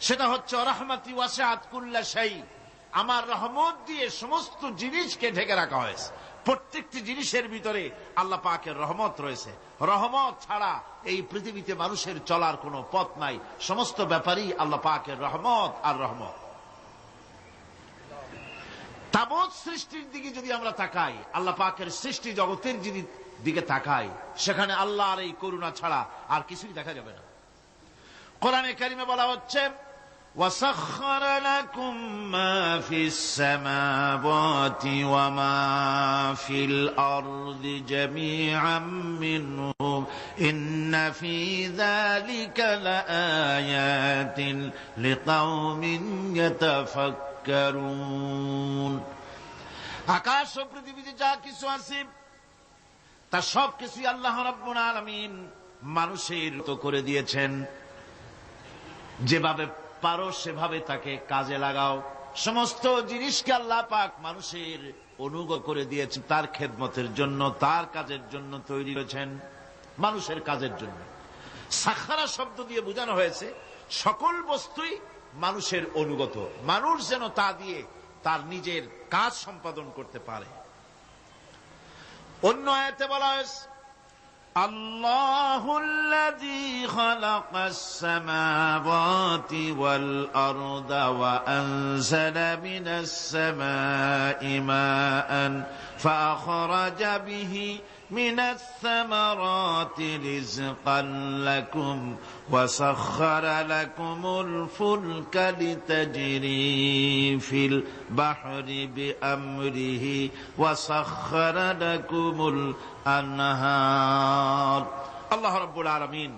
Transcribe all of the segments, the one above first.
সেটা হচ্ছে রহমতি ওয়াসাত কুল্লা সেই আমার রহমত দিয়ে সমস্ত জিনিসকে ঢেকে রাখা হয়েছে। প্রত্যেকটি জিনিসের ভিতরে আল্লাহ পাকের রহমত রয়েছে। রহমত ছাড়া এই পৃথিবীতে মানুষের চলার কোনো পথ নাই। সমস্ত ব্যাপারই আল্লাহ পাকের রহমত আর রহমত। তাবৎ সৃষ্টির দিকে যদি আমরা তাকাই, আল্লাহ পাকের সৃষ্টি জগতের যদি দিকে তাকাই, সেখানে আল্লাহর এই করুণা ছাড়া আর কিছুই দেখা যাবে না। কোরআনে কারিমে বলা হচ্ছে وسخر لكم ما في السماوات وما في الأرض جميعا منه إن في ذلك لآيات لقوم يتفكرون আকাশ ও পৃথিবীতে যা কিছু আছে তা সব কিছুই আল্লাহ রাব্বুল আলামিন মানুষের তো করে দিয়েছেন যেভাবে পারো সেভাবে তাকে কাজে লাগাও। সমস্ত জিনিসকে আল্লাহ পাক মানুষের অনুগত করে দিয়েছেন তার খেদমতের জন্য, তার কাজের জন্য তৈরি হয়েছেন মানুষের কাজের জন্য। সাখারা শব্দ দিয়ে বোঝানো হয়েছে, সকল বস্তুই মানুষের অনুগত। মানুষ যেন তা দিয়ে তার নিজের কাজ সম্পাদন করতে পারে। অন্য আয়াতে বলা হয়েছে الله الذي خلق السماوات والأرض وأنزل من السماء ماء فأخرج به من الثمرات رزقا لكم وسخر لكم الفلك لتجري في البحر بأمره وسخر لكم الأنهار الله رب العالمين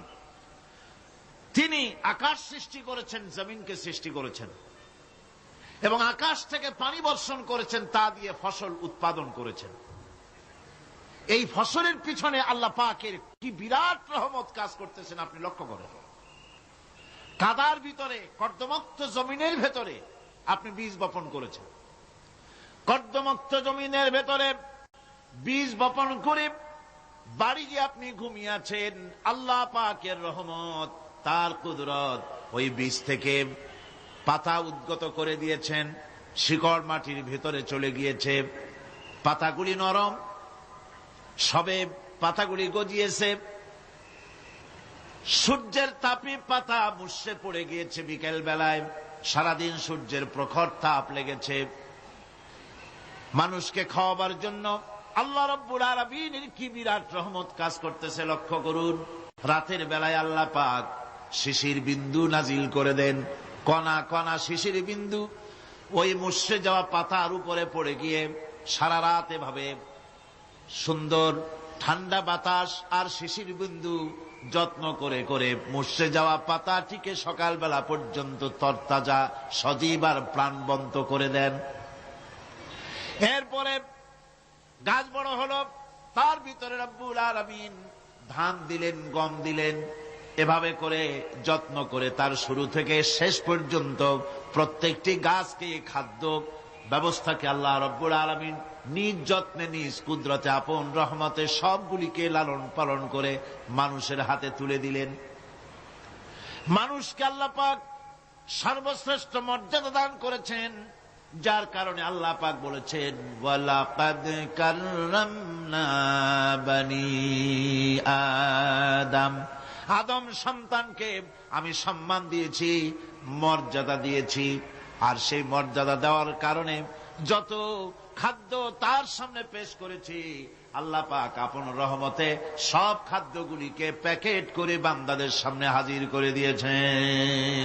তিনি আকাশ সৃষ্টি করেছেন জমিনকে সৃষ্টি করেছেন এবং আকাশ থেকে পানি বর্ষণ করেছেন তা দিয়ে ফসল উৎপাদন করেছেন এই ফসলের পিছনে আল্লাহ পাকের কি বিরাট রহমত কাজ করতেছেন আপনি লক্ষ্য করেন। কাদার ভিতরে, কর্দমক্ত জমিনের ভেতরে আপনি বীজ বপন করেছেন। কর্দমক্ত জমিনের ভেতরে বীজ বপন করে বাড়ি গিয়ে আপনি ঘুমিয়ে আছেন, আল্লাহ পাকের রহমত, তার কুদরত ওই বীজ থেকে পাতা উদ্গত করে দিয়েছেন, শিকড় মাটির ভেতরে চলে গিয়েছে, পাতাগুলি নরম সবে পাতাগুলি গজিয়েছে। সূর্যের তাপে পাতা মুসে পড়ে গিয়েছে বিকেল বেলায় সারাদিন সূর্যের প্রখর তাপ লেগেছে। মানুষকে খাওয়াবার জন্য আল্লাহ রব্বুল আরবিনের কি বিরাট রহমত কাজ করতেছে লক্ষ্য করুন। রাতের বেলায় আল্লাহ পাক শিশির বিন্দু নাজিল করে দেন। কণা কণা শিশির বিন্দু। ওই মুসে যাওয়া পাতার উপরে পড়ে গিয়ে সারা রাত এভাবে সুন্দর, ঠান্ডা বাতাস আর শিশির বিন্দু যত্ন করে করে মুসে যাওয়া পাতাটিকে সকালবেলা পর্যন্ত তরতাজা, সজীব আর প্রাণবন্ত করে দেন। এরপরে গাছ বড় হলো, তার ভিতরে রব্বুল আলমিন ধান দিলেন, গম দিলেন। এভাবে করে যত্ন করে তার শুরু থেকে শেষ পর্যন্ত প্রত্যেকটি গাছকে খাদ্য ব্যবস্থাকে আল্লাহ রব্বুল আলমিন নিজ যত্নে, নিজ কুদরতে, আপন রহমতে সবগুলিকে লালন পালন করে মানুষের হাতে তুলে দিলেন। মানুষকে আল্লাহ পাক সর্বশ্রেষ্ঠ মর্যাদা দান করেছেন, যার কারণে আল্লাহ পাক বলেছেন আদম। আদম সন্তানকে আমি সম্মান দিয়েছি, মর্যাদা দিয়েছি। আর সেই মর্যাদা দেওয়ার কারণে যত খাদ্য তার সামনে পেশ করেছি, আল্লাহ পাক আপন রহমতে সব খাদ্যগুলিকে প্যাকেট করে বান্দাদের সামনে হাজির করে দিয়েছেন।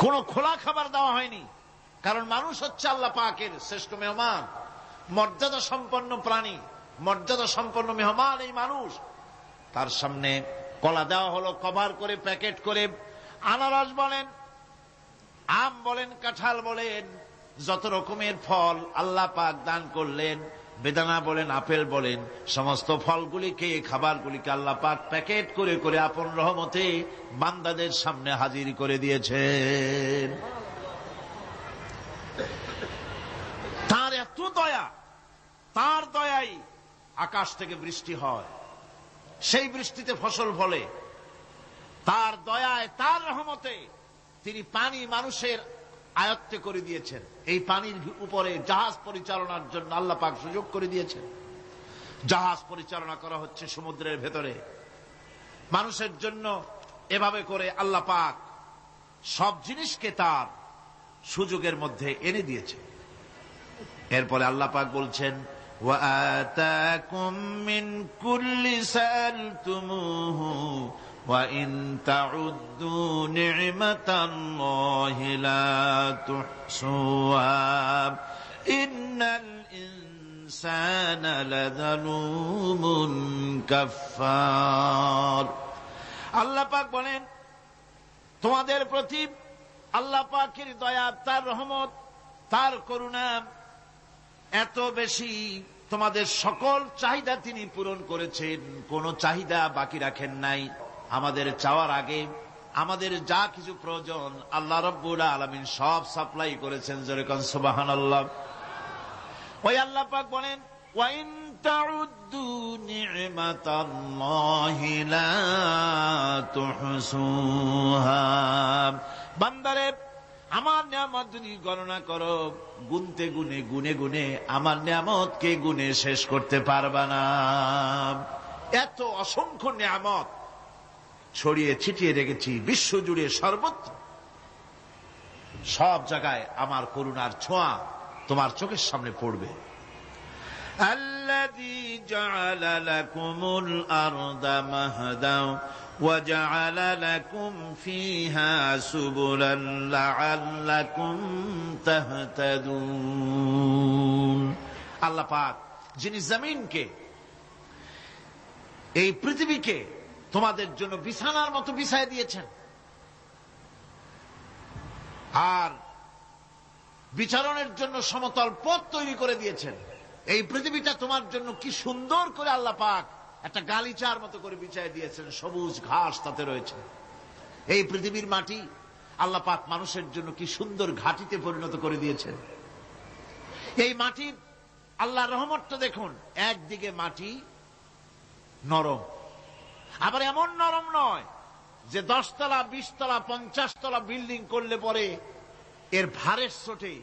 কোন খোলা খাবার দেওয়া হয়নি, কারণ মানুষ হচ্ছে আল্লাহ পাকের শ্রেষ্ঠ মেহমান, মর্যাদা সম্পন্ন প্রাণী, মর্যাদা সম্পন্ন মেহমান এই মানুষ। তার সামনে কলা দেওয়া হলো, কভার করে, প্যাকেট করে, আনারস বলেন আম বলেন, কাঁঠাল বলেন, যত রকমের ফল আল্লাহ পাক দান করলেন, বেদানা বলেন, আপেল বলেন, সমস্ত ফলগুলিকে, খাবারগুলিকে আল্লাহ পাক প্যাকেট করে করে আপন রহমতে বান্দাদের সামনে হাজির করে দিয়েছেন। তার এত দয়া, তার দয়াই আকাশ থেকে বৃষ্টি হয়। সেই বৃষ্টিতে ফসল ফলে। তার দয়ায়, তার রহমতে তিনি পানি মানুষের আয়ত্তে করে দিয়েছেন এই পানির উপরে জাহাজ পরিচালনার জন্য আল্লাহ পাক সুযোগ করে দিয়েছেন জাহাজ পরিচালনা করা হচ্ছে সমুদ্রের ভেতরে মানুষের জন্য এভাবে করে আল্লাহ পাক সব জিনিসকে তার সুযোগের মধ্যে এনে দিয়েছে এরপরে আল্লাহ পাক বলছেন وآتاكم من كل سألتموه وإن تعدوا نعمة الله لا تحصوها إن الإنسان لظلوم كفار আল্লাহ পাক বলেন তোমাদের প্রতি আল্লাহ পাকের দয়া তার রহমত তার করুণা এত বেশি তোমাদের সকল চাহিদা তিনি পূরণ করেছেন কোন চাহিদা বাকি রাখেন নাই আমাদের চাওয়ার আগে আমাদের যা কিছু প্রয়োজন আল্লাহ রব্বুল আলমিন সব সাপ্লাই করেছেন যেরকম সুবাহান আল্লাহ ওই আল্লাহ পাক বলেন বান্দারে, আমার নিয়ামত যদি গণনা করো, গুনতে গুনে গুনে গুনে আমার নিয়ামতকে গুনে শেষ করতে পারবা না। এত অসংখ্য নিয়ামত ছড়িয়ে ছিটিয়ে রেখেছি বিশ্ব জুড়ে সর্বত্র সব জায়গায় আমার করুণার ছোঁয়া তোমার চোখের সামনে পড়বে الذي جعل لكم الأرض مهدا وجعل لكم فيها سبلا لعلكم تهتدون আল্লাহ পাক যিনি জমিনকে এই পৃথিবীকে তোমাদের জন্য বিছানার মতো বিছায় দিয়েছেন। আর বিচারণের জন্য সমতল পথ তৈরি করে দিয়েছেন। এই পৃথিবীটা তোমার জন্য কি সুন্দর করে আল্লাহ পাক একটা গালিচার মতো করে বিছায় দিয়েছেন, সবুজ ঘাস তাতে রয়েছে। এই পৃথিবীর মাটি আল্লাহ পাক মানুষের জন্য কি সুন্দর ঘাটিতে পরিণত করে দিয়েছেন। এই মাটির আল্লাহ রহমতটা দেখুন, একদিকে মাটি নরম আবার এমন নরম নয় যে দশতলা, বিশতলা পঞ্চাশ তলা বিল্ডিং করলে পরে এর ভারের চোটে